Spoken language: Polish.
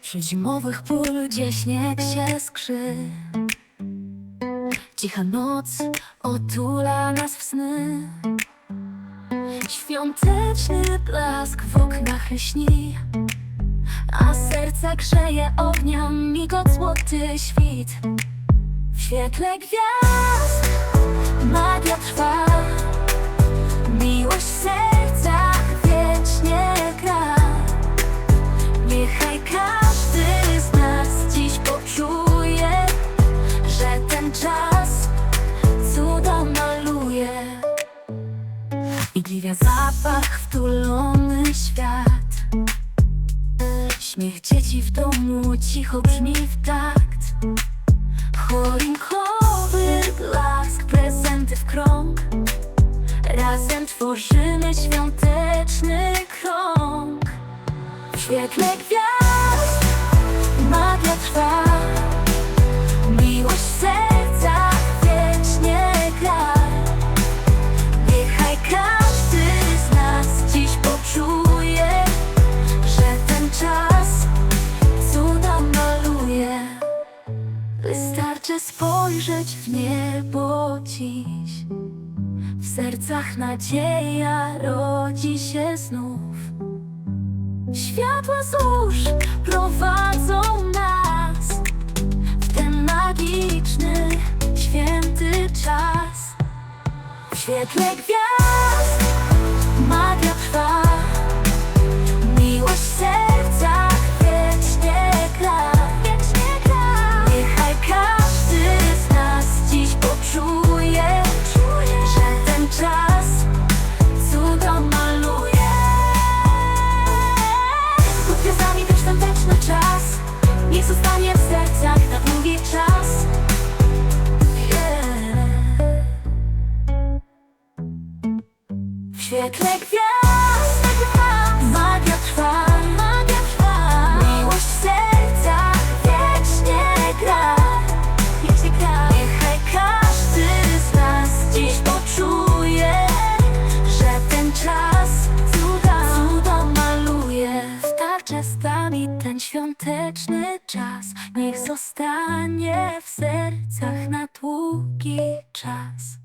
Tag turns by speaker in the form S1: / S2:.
S1: Przy zimowych pól, gdzie śnieg się skrzy. Cicha noc otula nas w sny. Świąteczny blask w oknach lśni A serce grzeje ognia migot złoty świt. W świetle gwiazd magia trwa Miłość Igliwia zapach wtulony świat. Śmiech dzieci w domu cicho brzmi w takt Wystarczy spojrzeć w niebo dziś. W sercach nadzieja rodzi się znów. Światła złóż prowadzą nas W ten magiczny, święty czas. W świetle gwiazd niech zostanie w sercach na długi czas. Yeah. W świetle gwiazd ostateczny czas. Niech zostanie w sercach na długi czas.